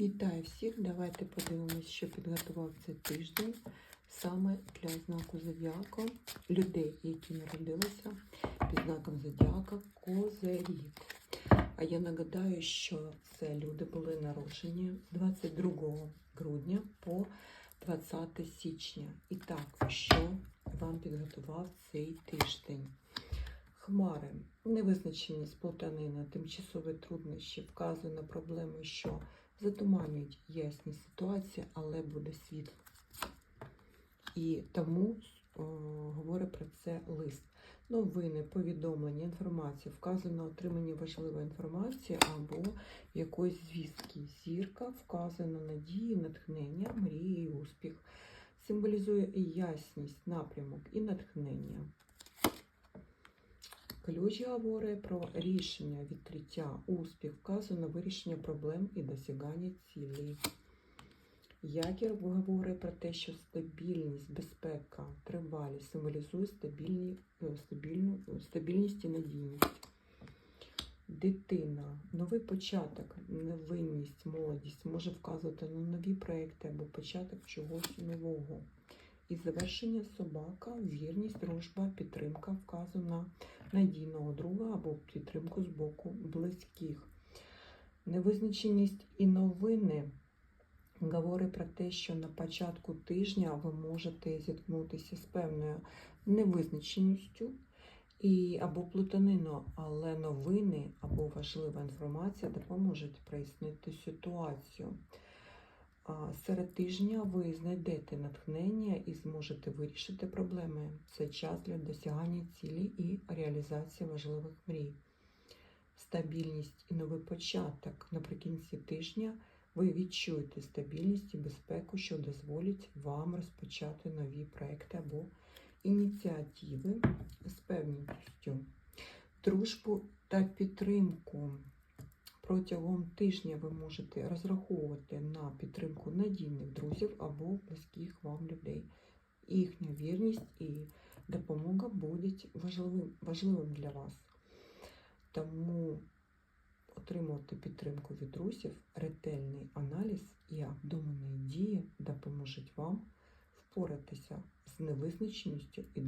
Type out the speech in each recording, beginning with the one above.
Вітаю всіх! Давайте подивимось, що підготував цей тиждень саме для знаку зодіака людей, які народилися під знаком зодіака Козиріг. А я нагадаю, що це люди були народжені з 22 грудня по 20 січня. І так, що вам підготував цей тиждень? Хмари, невизначеність, плутанина, тимчасові труднощі вказує на проблеми, що затуманюють ясні ситуації, але буде світло. І тому о, говорить про це лист. Новини, повідомлення, інформація, вказує на отримання важливої інформації або якоїсь звістки. Зірка вказує на надії, натхнення, мрії і успіх. Символізує і ясність, напрямок і натхнення. Ключ говорить про рішення, відкриття, успіх, вказує на вирішення проблем і досягання цілей. Якір говорить про те, що стабільність, безпека, тривалість символізує стабільні, е, стабільну, стабільність і надійність. Дитина, новий початок, невинність, молодість може вказувати на нові проекти або початок чогось нового. І завершення собака, вірність, дружба, підтримка вказує на надійного друга або підтримку з боку близьких. Невизначеність і новини говорить про те, що на початку тижня ви можете зіткнутися з певною невизначеністю і або плутанину, але новини або важлива інформація допоможуть прояснити ситуацію. Серед тижня ви знайдете натхнення і зможете вирішити проблеми. Це час для досягання цілі і реалізації важливих мрій. Стабільність і новий початок наприкінці тижня ви відчуєте стабільність і безпеку, що дозволить вам розпочати нові проекти або ініціативи з певністю, дружбу та підтримку. Протягом тижня ви можете розраховувати на підтримку надійних друзів або близьких вам людей. Їхня вірність і допомога будуть важливим, важливим для вас. Тому отримувати підтримку від друзів, ретельний аналіз і обдумані дії допоможуть вам впоратися з невизначеністю і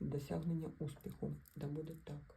досягнення успіху. Да буде так.